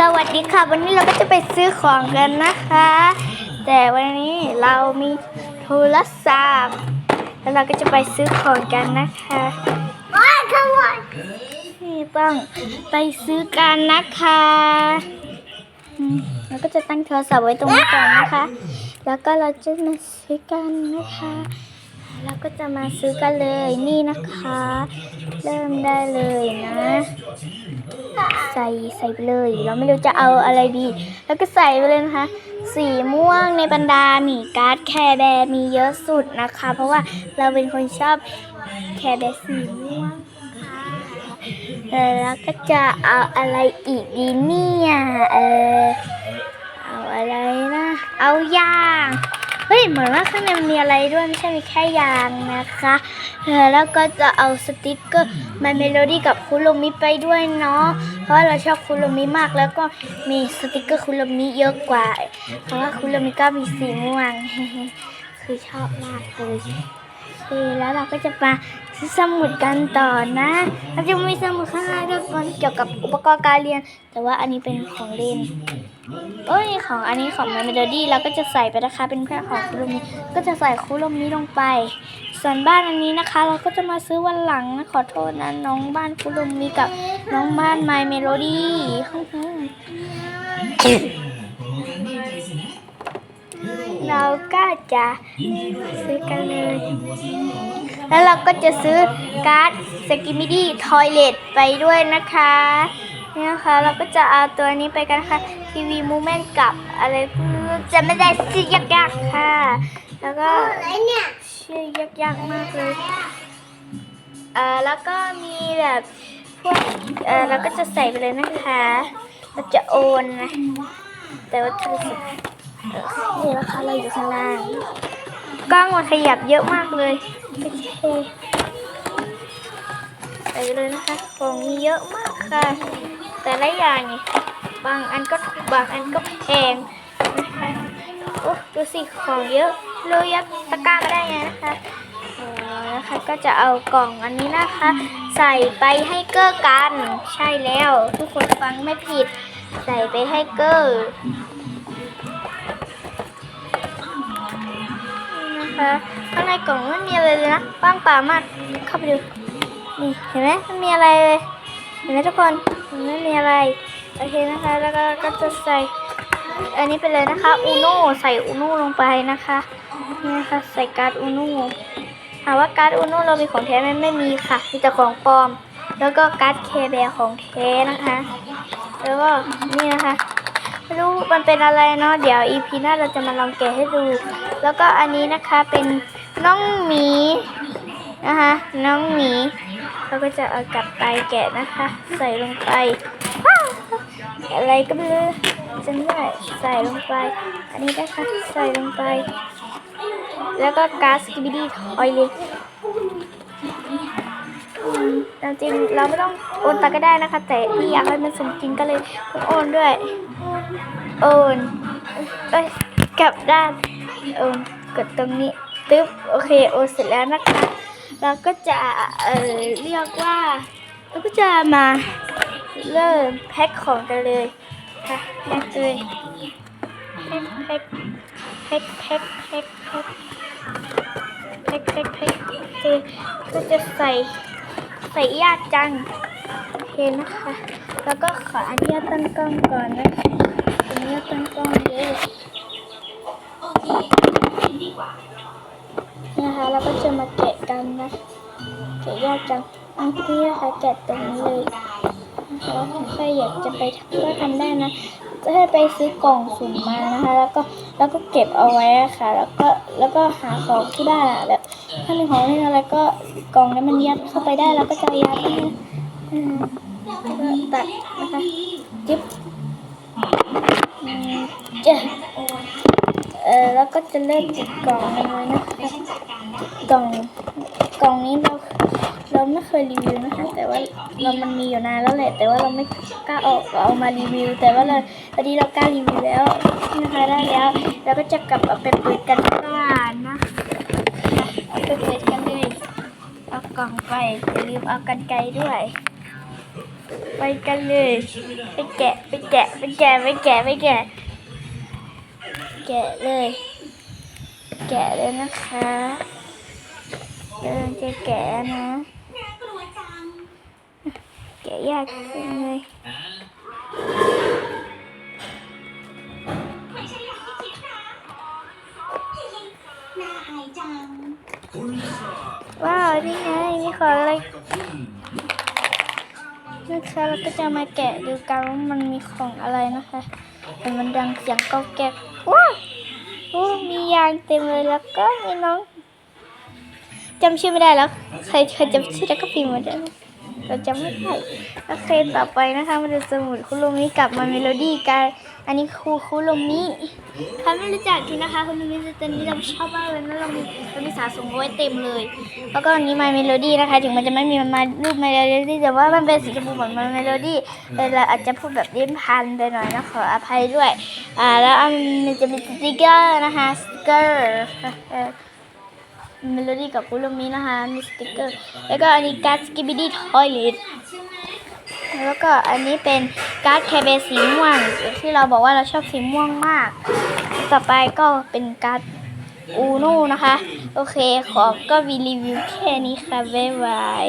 สวัสดีค่ะ วันนี้เราก็จะไปซื้อของกันนะคะ แต่วันนี้เรามีโทรศัพท์แล้วเราก็จะไปซื้อของกันนะคะว้าขโมยนี่ต้องไปซื้อกันนะคะอืมเราก็จะตั้งโทรศัพท์ไว้ตรงนี้ก่อนนะคะ แล้วก็เราจะมาซื้อกันนะคะ เราก็จะมาซื้อกันเลยนี่นะคะ เริ่มได้เลยนะ ใส่ใส่ไปเลย เราไม่รู้จะเอาอะไรดี แล้วก็ใส่ไปเลยนะคะ สีม่วงในบรรดาหมีการ์ดแคร์แบร์มีเยอะสุดนะคะ เพราะว่าเราเป็นคนชอบแคร์แบร์สีม่วงค่ะแล้วก็จะเอาอะไรอีกดีเนี่ยเออเอาอะไรนะ เอายาง ฮ้ยเหมือนว่าข้างในมันมีอะไรด้วยไม่ใช่มีแค่ยางนะคะเออแล้วก็จะเอาสติกเกอร์มาเมโลดี้กับคุโรมิไปด้วยเนาะเพราะว่าเราชอบคุโรมิมากแล้วก็มีสติกเกอร์คุโรมิเยอะกว่า เพราะว่าคุโรมิก็มีสีม่วงคือชอบมากเลยโอเคแล้วเราก็จะมา สมุดกันต่อนะเราจะมีสมุดข้างหน้าด้วยเกี่ยวกับอุปกรณ์การเรียน แต่ว่าอันนี้เป็นของเล่นเอ้ยของอันนี้ของ My Melody เราก็จะใส่ไปนะคะ เป็นแค่ของคุโรมิก็จะใส่คุโรมิลงไป ส่วนบ้านอันนี้นะคะ เราก็จะมาซื้อวันหลังนะขอโทษนะน้องบ้านคุโรมิกับน้องบ้าน My Melody เราก็จะซื้อกันเลย แล้วเราก็จะซื้อการ์ดสกิมิดี้ทอยเลตไปด้วยนะคะนี่นะคะเราก็จะเอาตัวนี้ไปกันค่ะทีวีมูเมนต์กับอะไรจะไม่ได้ชื่อยากๆค่ะ แล้วก็ชื่อยากๆมากเลยเอ่อแล้วก็มีแบบพวกเอ่อเราก็จะใส่ไปเลยนะคะ เราจะโอนนะแต่ว่าโทรศัพท์เอ่อ นี่นะคะเราอยู่ข้างล่างกล้องมันขยับเยอะมากเลยโอเคไปเลยนะคะของมีเยอะมากค่ะ แต่ละอย่างนี่บางอันก็ถูกบางอันก็แพงนะคะโอ้ดูสิของเยอะเลยยัดตะกร้ามาได้ไงนะคะนะคะก็จะเอากล่องอันนี้นะคะ ใส่ไปให้เกอร์กัน ใช่แล้ว ทุกคนฟังไม่ผิด ใส่ไปให้เกอร์ นะคะ ข้างในกล่องไม่มีอะไรเลยนะว่างเปล่ามากเข้าไปดูนี่เห็นไหมมันมีอะไรเลยเห็นไหมทุกคนมันไม่มีอะไรโอเคนะคะ แล้วก็ก็จะใส่อันนี้ไปเลยนะคะอูโน่ใส่อูโน่ลงไปนะคะนี่นะคะใส่การ์ดอูโน่ถามว่าการ์ดอูโน่เรามีของแท้ไหมไม่มีค่ะมีแต่ของปลอม แล้วก็การ์ดเคแบร์ของแท้นะคะ แล้วก็นี่นะคะ ไม่รู้มันเป็นอะไรเนาะเดี๋ยวอีพีหน้าเราจะมาลองแกะให้ดู แล้วก็อันนี้นะคะเป็นน้องหมีนะคะน้องหมีเราก็จะเอากลับไปแกะนะคะ ใส่ลงไปอะไรก็ไม่รู้จำได้ใส่ลงไป อันนี้นะคะใส่ลงไป แล้วก็ก๊าซกิบิดี้ออยล์ตาจริงเราไม่ต้องโอนตังก็ได้นะคะ แต่ที่อยากให้มันสมจริงก็เลยโอนด้วย โอนเอ้ยกลับด้านโอนกดตรงนี้ตึ๊บโอเคโอนเสร็จแล้วนะคะ เราก็จะเออเรียกว่าเราก็จะมาเริ่มแพ็คของกันเลยค่ะแพ็คเลยแพ็คแพ็คแพ็คแพ็คแพ็คแพ็คแพ็คแพ็คแพ็คคือก็จะใส่ใส่ยากจังโอเคนะคะ แล้วก็ขออนุญาตตั้งกล้องก่อนนะคะ จังอันนี้นะคะแกะตรงนี้เลยนะคะใครอยากจะไปก็ทำได้นะ จะให้ไปซื้อกล่องสุ่มมานะคะ แล้วก็แล้วก็เก็บเอาไว้ค่ะ แล้วก็แล้วก็หาของที่บ้านอะแบบ ถ้ามีของเล่นอะไรก็กล่องนั้นมันยัดเข้าไปได้แล้วก็จะยัดให้อืมตัดนะคะจิ๊บอืมจ้ะเออแล้วก็จะเริ่มติดกล่องเลยนะคะกล่องกล่องนี้เรา เราไม่เคยรีวิวนะคะ แต่ว่าเรามันมีอยู่นานแล้วแหละ แต่ว่าเราไม่กล้าออกเอามารีวิว แต่ว่าเราตอนนี้เรากล้ารีวิวแล้วนะคะได้แล้วเราก็จะกลับเอาไปเปิดกันบ้านนะเอาไปเปิดกันเลยเอากล่องไปอย่าลืมเอากันไกลด้วย ไปกันเลยไปแกะไปแกะไปแกะไปแกะไปแกะแกะเลย แกะเลยนะคะเดินจะแกะนะ แกะยากจังเลยน่าอายจัง ว้าวนี่ไงมีของอะไรนะคะเราก็จะมาแกะดูกันว่ามันมีของอะไรนะคะแต่มันดังเสียงก็แกกว้าวโอ้มียางเต็มเลยแล้วก็มีน้องจำชื่อไม่ได้แล้ว ใครใครจำชื่อได้ก็พิมพ์มาได้นะ เราจำไม่ได้โอเคต่อไปนะคะมาดูสมุดคุโรมิกับมาเมโลดี้กันอันนี้ครูคุโรมิใครไม่รู้จักทีนะคะคุโรมิจะนี้เราชอบมากเลยนะเรามีเรามีสะสมเอาไว้เต็มเลย แล้วก็อันนี้มาเมโลดี้นะคะ ถึงมันจะไม่มีมารูปมาเมโลดี้แต่ว่ามันเป็นสีชมพูเหมือนมาเมโลดี้แต่เราอาจจะพูดแบบลิ้นพันไปหน่อยนะขออภัยด้วยอ่าแล้วอันนี้จะมีสติกเกอร์นะคะสติกเกอร์ เมโลดี้กับกุลมีนะคะมีสติกเกอร์ แล้วก็อันนี้การ์ดสกิบิดี้ทอยเลทแล้วก็อันนี้เป็นการ์ดแคเบสีม่วงที่เราบอกว่าเราชอบสีม่วงมาก ต่อไปก็เป็นการ์ดอูโน่นะคะ โอเค ขอก็วีรีวิวแค่นี้ค่ะ บ๊ายบาย